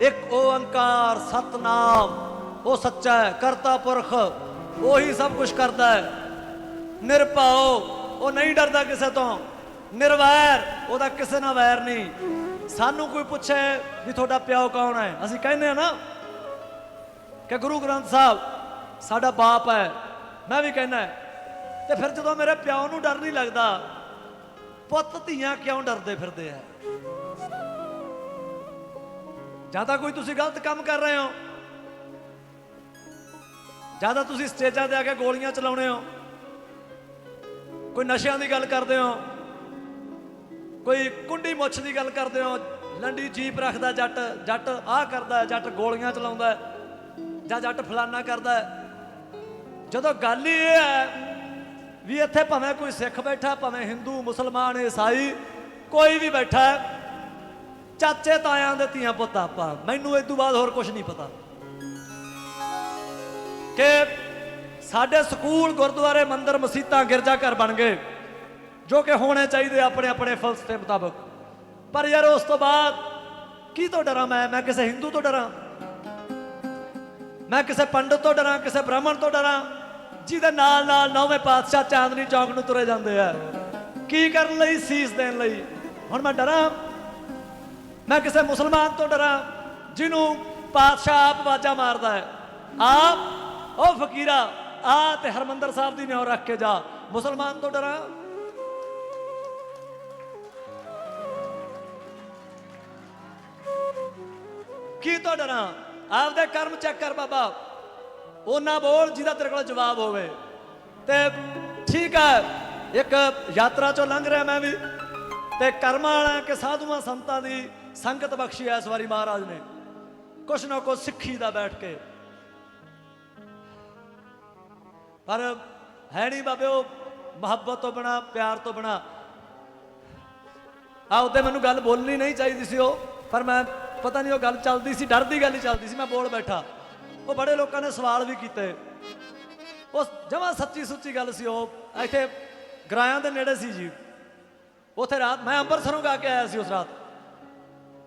ਇੱਕ ਓੰਕਾਰ ਸਤਨਾਮ, ਉਹ ਸੱਚਾ ਹੈ, ਕਰਤਾ ਪੁਰਖ, ਉਹੀ ਸਭ ਕੁਝ ਕਰਦਾ ਹੈ। ਨਿਰਭਉ, ਉਹ ਨਹੀਂ ਡਰਦਾ ਕਿਸੇ ਤੋਂ। ਨਿਰਵੈਰ, ਉਹਦਾ ਕਿਸੇ ਨਾਲ ਵੈਰ ਨਹੀਂ। ਸਾਨੂੰ ਕੋਈ ਪੁੱਛੇ ਵੀ ਤੁਹਾਡਾ ਪਿਓ ਕੌਣ ਹੈ? ਅਸੀਂ ਕਹਿੰਦੇ ਆ ਨਾ ਕਿ ਗੁਰੂ ਗ੍ਰੰਥ ਸਾਹਿਬ, ਸਾਡਾ ਬਾਪ ਹੈ। ਮੈਂ ਵੀ ਕਹਿੰਦਾ ਤੇ ਫਿਰ ਜਦੋਂ ਮੇਰੇ ਪਿਓ ਨੂੰ ਡਰ ਨਹੀਂ ਲੱਗਦਾ, ਪੁੱਤ ਧੀਆਂ ਕਿਉਂ ਡਰਦੇ ਫਿਰਦੇ ਆ? ਜਾਂ ਤਾਂ ਕੋਈ ਤੁਸੀਂ ਗਲਤ ਕੰਮ ਕਰ ਰਹੇ ਹੋ। ਜਾਂ ਤਾਂ ਤੁਸੀਂ ਸਟੇਜਾਂ ਤੇ ਆ ਕੇ ਗੋਲੀਆਂ ਚਲਾਉਣੇ ਹੋ। ਕੋਈ ਨਸ਼ਿਆਂ ਦੀ ਗੱਲ ਕਰਦੇ ਹੋ। ਕੋਈ ਕੁੰਡੀ ਮੁੱਛ ਦੀ ਗੱਲ ਕਰਦੇ ਹੋ। ਲੰਡੀ ਜੀਪ ਰੱਖਦਾ, ਜੱਟ ਜੱਟ ਆਹ ਕਰਦਾ, ਜੱਟ ਗੋਲੀਆਂ ਚਲਾਉਂਦਾ, ਜਾਂ ਜੱਟ ਫਲਾਨਾ ਕਰਦਾ। ਜਦੋਂ ਗੱਲ ਹੀ ਇਹ ਹੈ ਵੀ ਇੱਥੇ ਭਾਵੇਂ ਕੋਈ ਸਿੱਖ ਬੈਠਾ, ਭਾਵੇਂ ਹਿੰਦੂ, ਮੁਸਲਮਾਨ, ਈਸਾਈ ਕੋਈ ਵੀ ਬੈਠਾ ਚਾਚੇ ਤਾਇਆਂ ਦੇ ਧੀਆਂ ਪੁੱਤ ਆਪਾਂ, ਮੈਨੂੰ ਇਸ ਤੋਂ ਬਾਅਦ ਹੋਰ ਕੁਝ ਨਹੀਂ ਪਤਾ। ਕਿ ਸਾਡੇ ਸਕੂਲ, ਗੁਰਦੁਆਰੇ, ਮੰਦਿਰ, ਮਸੀਤਾਂ, ਗਿਰਜਾ ਘਰ ਬਣ ਗਏ, ਜੋ ਕਿ ਹੋਣੇ ਚਾਹੀਦੇ ਆਪਣੇ ਆਪਣੇ ਫਲਸਫੇ ਮੁਤਾਬਕ। ਪਰ ਯਾਰ ਉਸ ਤੋਂ ਬਾਅਦ ਕੀ ਤੋਂ ਡਰਾਂ ਮੈਂ? ਮੈਂ ਕਿਸੇ ਹਿੰਦੂ ਤੋਂ ਡਰਾਂ? ਮੈਂ ਕਿਸੇ ਪੰਡਤ ਤੋਂ ਡਰਾਂ? ਕਿਸੇ ਬ੍ਰਾਹਮਣ ਤੋਂ ਡਰਾਂ? ਜਿਹਦੇ ਨਾਲ ਨਾਲ ਨੌਵੇਂ ਪਾਤਸ਼ਾਹ ਚਾਂਦਨੀ ਚੌਕ ਨੂੰ ਤੁਰੇ ਜਾਂਦੇ ਆ। ਕੀ ਕਰਨ ਲਈ? ਸੀਸ ਦੇਣ ਲਈ। ਹੁਣ ਮੈਂ ਡਰਾਂ। ਮੈਂ ਕਿਸੇ ਮੁਸਲਮਾਨ ਤੋਂ ਡਰਾਂ, ਜਿਹਨੂੰ ਪਾਤਸ਼ਾਹ ਆਪ ਵਾਜਾ ਮਾਰਦਾ ਹੈ। ਆਪ, ਉਹ ਫਕੀਰਾ, ਆ ਤੇ ਹਰਮੰਦਰ ਸਾਹਿਬ ਦੀ ਨਿਉ ਰੱਖ ਕੇ ਜਾ। ਮੁਸਲਮਾਨ ਤੋਂ ਡਰਾਂ। ਕੀ ਤੋਂ ਡਰਾਂ? ਆਪਦੇ ਕਰਮ ਚੈੱਕ ਕਰ ਬਾਬਾ। ਉਹਨਾਂ ਬੋਲ ਜਿਹਦਾ ਤੇਰੇ ਕੋਲ ਜਵਾਬ ਹੋਵੇ। ਤੇ ਠੀਕ ਹੈ, ਇੱਕ ਯਾਤਰਾ ਚੋਂ ਲੰਘ ਰਿਹਾ ਮੈਂ ਵੀ। ਤੇ ਕਰਮਾਂ ਵਾਲਾ ਕਿ ਸਾਧੂਆਂ ਸੰਤਾਂ ਦੀ ਸੰਗਤ ਬਖਸ਼ੀ ਐ ਇਸ ਵਾਰੀ ਮਹਾਰਾਜ ਨੇ। ਕੁਛ ਨਾ ਕੁਛ ਸਿੱਖੀ ਦਾ ਬੈਠ ਕੇ। ਪਰ ਹੈ ਨਹੀਂ ਬਾਬੇ ਉਹ ਮੁਹੱਬਤ ਤੋਂ ਬਣਾ ਪਿਆਰ ਤੋਂ ਬਣਾ ਆ ਉਹਦੇ ਮੈਨੂੰ ਗੱਲ ਬੋਲਣੀ ਨਹੀਂ ਚਾਹੀਦੀ ਸੀ ਉਹ, ਪਰ ਮੈਂ ਪਤਾ ਨਹੀਂ ਉਹ ਗੱਲ ਚੱਲਦੀ ਸੀ, ਡਰ ਦੀ ਗੱਲ ਹੀ ਚੱਲਦੀ ਸੀ, ਮੈਂ ਬੋਲ ਬੈਠਾ। ਉਹ ਬੜੇ ਲੋਕਾਂ ਨੇ ਸਵਾਲ ਵੀ ਕੀਤੇ। ਉਹ ਜਮਾ ਸੱਚੀ ਸੁੱਚੀ ਗੱਲ ਸੀ ਉਹ, ਇੱਥੇ ਗਰਾਇਆਂ ਦੇ ਨੇੜੇ ਸੀ ਜੀ। ਉਥੇ ਰਾਤ ਮੈਂ ਅੰਮ੍ਰਿਤਸਰੋਂ ਗਾ ਕੇ ਆਇਆ ਸੀ ਉਸ ਰਾਤ।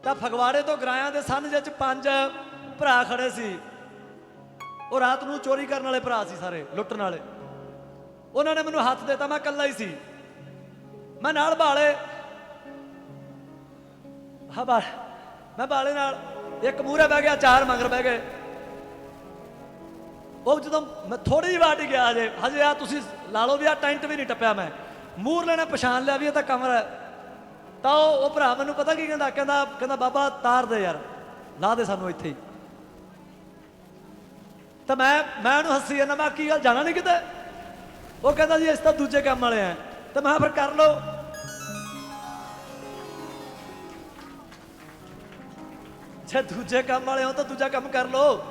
ਤਾਂ ਫਗਵਾੜੇ ਤੋਂ ਗਰਾਇਆਂ ਦੇ ਸੰਨ ਵਿੱਚ ਪੰਜ ਭਰਾ ਖੜੇ ਸੀ। ਉਹ ਰਾਤ ਨੂੰ ਚੋਰੀ ਕਰਨ ਵਾਲੇ ਭਰਾ ਸੀ ਸਾਰੇ, ਲੁੱਟਣ ਵਾਲੇ। ਉਹਨਾਂ ਨੇ ਮੈਨੂੰ ਹੱਥ ਦਿੱਤਾ, ਮੈਂ ਇਕੱਲਾ ਹੀ ਸੀ। ਮੈਂ ਨਾਲ ਬਾਲੇ। ਹਾਂ ਬਾ ਮੈਂ ਬਾਲੇ ਨਾਲ ਇੱਕ ਮੂਹਰੇ ਬਹਿ ਗਿਆ, ਚਾਰ ਮਗਰ ਬਹਿ ਗਏ। ਉਹ ਜਦੋਂ ਮੈਂ ਥੋੜੀ ਜਿਹੀ ਵਾਟ ਗਿਆ ਹਜੇ ਹਜੇ ਆ ਤੁਸੀਂ ਲਾ ਲਓ ਵੀ ਆ ਟੈਂਟ ਵੀ ਨਹੀਂ ਟੱਪਿਆ ਮੈਂ। ਮੂਹਰਲੇ ਲੈਣਾ ਪਛਾਣ ਲਿਆ ਵੀ ਇਹ ਤਾਂ ਕਮਰਾ ਤਾਂ ਉਹ ਭਰਾ ਮੈਨੂੰ ਪਤਾ ਕੀ ਕਹਿੰਦਾ? ਕਹਿੰਦਾ ਕਹਿੰਦਾ, ਬਾਬਾ, ਤਾਰ ਦੇ ਯਾਰ। ਲਾ ਦੇ ਸਾਨੂੰ ਇੱਥੇ ਤਾਂ ਮੈਂ ਮੈਂ ਉਹਨੂੰ ਹੱਸੀ ਜਾਂਦਾ, ਮੈਂ ਕੀ ਗੱਲ ਜਾਣਾ ਨਹੀਂ ਕਿਤੇ? ਉਹ ਕਹਿੰਦਾ ਜੀ ਇਸ ਤਾਂ ਦੂਜੇ ਕੰਮ ਵਾਲੇ ਆ। ਤਾਂ ਮੈਂ ਕਿਹਾ, ਫਿਰ ਕਰ ਲਓ। ਜੇ ਦੂਜੇ ਕੰਮ ਵਾਲੇ ਹੋ ਤਾਂ ਦੂਜਾ ਕੰਮ ਕਰ ਲਓ।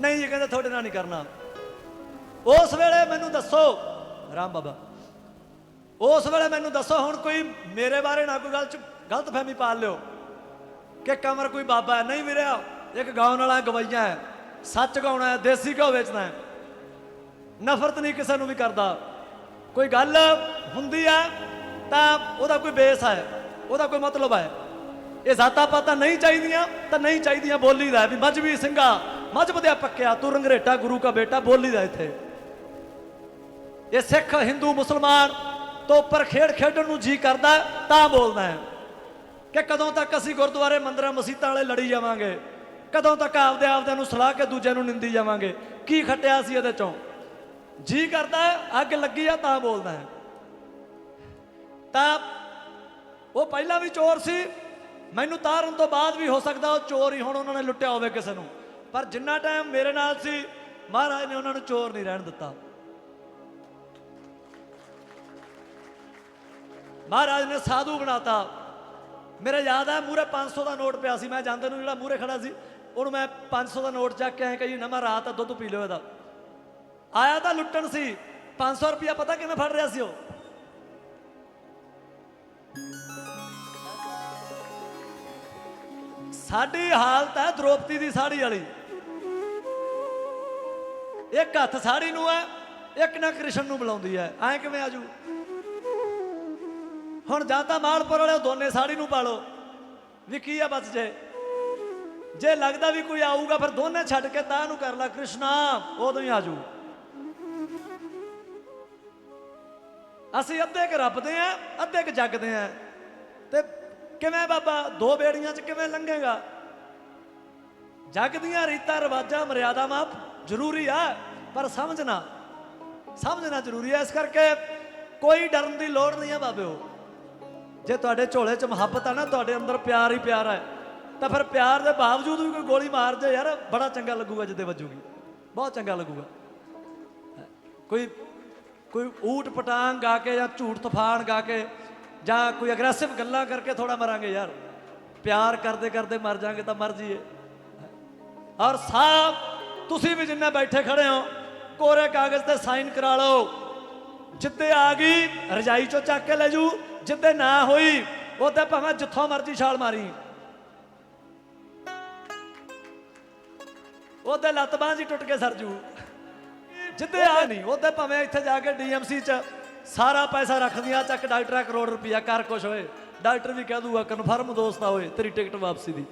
ਨਹੀਂ ਜੀ, ਕਹਿੰਦੇ, ਤੁਹਾਡੇ ਨਾਲ ਨਹੀਂ ਕਰਨਾ। ਉਸ ਵੇਲੇ ਮੈਨੂੰ ਦੱਸੋ, ਰਾਮ ਬਾਬਾ ਉਸ ਵੇਲੇ ਮੈਨੂੰ ਦੱਸੋ, ਹੁਣ ਕੋਈ ਮੇਰੇ ਬਾਰੇ ਨਾ ਕੋਈ ਗੱਲ ਚ ਗਲਤ ਫਹਿਮੀ ਪਾਲ ਲਿਓ ਕਿ ਕਮਰ ਕੋਈ ਬਾਬਾ ਹੈ? ਨਹੀਂ ਵੀਰਿਆ, ਇੱਕ ਗਾਉਣ ਵਾਲਾ ਗਵਈਆ ਹੈ, ਸੱਚ ਗਾਉਣਾ ਹੈ, ਦੇਸੀ ਘਿਓ ਵੇਚਣਾ ਹੈ। ਨਫ਼ਰਤ ਨਹੀਂ ਕਿਸੇ ਨੂੰ ਵੀ ਕਰਦਾ। ਕੋਈ ਗੱਲ ਹੁੰਦੀ ਹੈ ਤਾਂ ਉਹਦਾ ਕੋਈ ਬੇਸ ਹੈ, ਉਹਦਾ ਕੋਈ ਮਤਲਬ ਹੈ। ਇਹ ਜ਼ਾਤਾਂ ਪਾਤਾਂ ਨਹੀਂ ਚਾਹੀਦੀਆਂ ਤਾਂ ਨਹੀਂ ਚਾਹੀਦੀਆਂ ਬੋਲੀ ਦਾ ਵੀ ਮਜਬੀ ਸਿੰਘਾ ਮਜਬ ਦੇ ਪੱਕਿਆ, ਤੂੰ ਰੰਗਰੇਟਾ ਗੁਰੂ ਕਾ ਬੇਟਾ ਬੋਲੀ ਦਾ ਇੱਥੇ। ਇਹ ਸਿੱਖ, ਹਿੰਦੂ, ਮੁਸਲਮਾਨ ਤੋਂ ਉੱਪਰ ਖੇਡ ਖੇਡਣ ਨੂੰ ਜੀ ਕਰਦਾ, ਤਾਂ ਬੋਲਦਾ ਹੈ। ਕਿ ਕਦੋਂ ਤੱਕ ਅਸੀਂ ਗੁਰਦੁਆਰੇ ਮੰਦਰਾਂ ਮਸੀਤਾਂ ਵਾਲੇ ਲੜੀ ਜਾਵਾਂਗੇ? ਕਦੋਂ ਤੱਕ ਆਪਦੇ ਆਪਦਿਆਂ ਨੂੰ ਸਲਾਹ ਕੇ ਦੂਜਿਆਂ ਨੂੰ ਨਿੰਦੀ ਜਾਵਾਂਗੇ? ਕੀ ਖੱਟਿਆ ਸੀ ਇਹਦੇ ਚੋਂ? ਜੀ ਕਰਦਾ ਅੱਗ ਲੱਗੀ ਆ, ਤਾਂ ਬੋਲਦਾ ਹੈ। ਤਾਂ ਉਹ ਪਹਿਲਾਂ ਵੀ ਚੋਰ ਸੀ, ਮੈਨੂੰ ਤਾਰਨ ਤੋਂ ਬਾਅਦ ਵੀ ਹੋ ਸਕਦਾ ਉਹ ਚੋਰ ਹੀ ਹੁਣ, ਉਹਨਾਂ ਨੇ ਲੁੱਟਿਆ ਹੋਵੇ ਕਿਸੇ ਨੂੰ। ਪਰ ਜਿੰਨਾ ਟਾਈਮ ਮੇਰੇ ਨਾਲ ਸੀ, ਮਹਾਰਾਜ ਨੇ ਉਹਨਾਂ ਨੂੰ ਚੋਰ ਨਹੀਂ ਰਹਿਣ ਦਿੱਤਾ। ਮਹਾਰਾਜ ਨੇ ਸਾਧੂ ਬਣਾਤਾ। ਮੇਰਾ ਯਾਦ ਹੈ ਮੂਰੇ 500 ਦਾ ਨੋਟ ਪਿਆ ਸੀ। ਮੈਂ ਜਾਂਦੇ ਨੂੰ ਜਿਹੜਾ ਮੂਰੇ ਖੜਾ ਸੀ, ਉਹਨੂੰ ਮੈਂ 500 ਦਾ ਨੋਟ ਚੱਕ ਕੇ ਆਇਆ ਕਹੀ, ਨਵਾਂ ਰਾਤ ਆ, ਦੁੱਧ ਪੀ ਲਿਓ ਇਹਦਾ। ਆਇਆ ਤਾਂ ਲੁੱਟਣ ਸੀ। 500 ਰੁਪਿਆ ਪਤਾ ਕਿਵੇਂ ਫੜ ਰਿਹਾ ਸੀ ਉਹ? ਸਾਡੀ ਹਾਲਤ ਹੈ ਦ੍ਰੋਪਦੀ ਦੀ ਸਾੜੀ ਵਾਲੀ। ਇੱਕ ਹੱਥ ਸਾੜੀ ਨੂੰ ਹੈ, ਇੱਕ ਨਾ ਕ੍ਰਿਸ਼ਨ ਨੂੰ ਬੁਲਾਉਂਦੀ ਹੈ। ਐਂ ਕਿਵੇਂ ਆਜੂ ਹੁਣ ਜਾਂ ਤਾਂ ਮਾਲਪੁਰ ਵਾਲੇ ਦੋਨੇ ਸਾੜੀ ਨੂੰ ਪਾਲੋ। ਵੀ ਕੀ ਆ ਬਚ ਜੇ? ਜੇ ਲੱਗਦਾ ਵੀ ਕੋਈ ਆਊਗਾ, ਫਿਰ ਦੋਨੇ ਛੱਡ ਕੇ ਤਾਂ ਨੂੰ ਕਰ ਲੈ। ਕ੍ਰਿਸ਼ਨਾ, ਉਦੋਂ ਹੀ ਆਜੂ ਅਸੀਂ ਅੱਧੇ ਕ ਰੱਬਦੇ ਆ, ਅੱਧੇ ਕ ਜੱਗ ਦੇ ਆ। ਤੇ ਕਿਵੇਂ ਬਾਬਾ? ਦੋ ਬੇੜੀਆਂ 'ਚ ਕਿਵੇਂ ਲੰਘੇਗਾ? ਜੱਗ ਦੀਆਂ ਰੀਤਾਂ, ਰਿਵਾਜਾਂ ਮਰਿਆਦਾਵਾਂ ਜ਼ਰੂਰੀ ਆ, ਪਰ ਸਮਝਣਾ ਸਮਝਣਾ ਜ਼ਰੂਰੀ ਹੈ ਇਸ ਕਰਕੇ ਕੋਈ ਡਰਨ ਦੀ ਲੋੜ ਨਹੀਂ ਹੈ ਬਾਬਿਓ। ਜੇ ਤੁਹਾਡੇ ਝੋਲੇ 'ਚ ਮੁਹੱਬਤ ਆ ਨਾ, ਤੁਹਾਡੇ ਅੰਦਰ ਪਿਆਰ ਹੀ ਪਿਆਰ ਹੈ ਤਾਂ ਫਿਰ ਪਿਆਰ ਦੇ ਬਾਵਜੂਦ ਵੀ ਕੋਈ ਗੋਲੀ ਮਾਰ ਜੇ ਯਾਰ, ਬੜਾ ਚੰਗਾ ਲੱਗੂਗਾ ਜਿੱਦੇ ਵੱਜੂਗੀ। ਬਹੁਤ ਚੰਗਾ ਲੱਗੂਗਾ। ਕੋਈ ਕੋਈ ਊਟ ਪਟਾਂਗ ਗਾ ਕੇ ਜਾਂ ਝੂਠ ਤੂਫਾਨ ਗਾ ਕੇ ਜਾਂ ਕੋਈ ਅਗਰੈਸਿਵ ਗੱਲਾਂ ਕਰਕੇ ਥੋੜਾ ਮਰਾਂਗੇ ਯਾਰ। ਪਿਆਰ ਕਰਦੇ ਕਰਦੇ ਮਰ ਜਾਾਂਗੇ ਤਾਂ ਮਰ ਜੀਏ ਔਰ ਸਾਹਬ ਤੁਸੀਂ ਵੀ ਜਿੰਨੇ ਬੈਠੇ ਖੜੇ ਹੋ, ਕੋਰੇ ਕਾਗਜ਼ ਤੇ ਸਾਈਨ ਕਰਾ ਲਓ। ਜਿੱਦੇ ਆ ਗਈ, ਰਜਾਈ ਚੋਂ ਚੱਕ ਕੇ ਲੈ ਜੂ ਜਿੱਦੇ ਨਾ ਹੋਈ, ਉਹਦੇ ਭਾਵੇਂ ਜਿੱਥੋਂ ਮਰਜ਼ੀ ਛਾਲ ਮਾਰੀ। ਉਹਦੇ ਲੱਤ ਬਾਂਹ ਜੀ ਟੁੱਟ ਕੇ ਸਰ ਜੂ। ਜਿੱਦੇ ਆ ਨਹੀਂ, ਉਹਦੇ ਭਾਵੇਂ ਇੱਥੇ ਜਾ ਕੇ ਡੀਐਮਸੀ ਚ ਸਾਰਾ ਪੈਸਾ ਰੱਖਦੀਆਂ, ਚੱਕ ਡਾਕਟਰ ਕਰੋੜ ਰੁਪਇਆ ਕਰ ਕੁਛ ਹੋਏ। ਡਾਕਟਰ ਵੀ ਕਹਿ ਦੂਗਾ ਕਨਫਰਮ ਦੋਸਤ ਆ ਹੋਏ ਤੇਰੀ ਟਿਕਟ ਵਾਪਸੀ ਦੀ।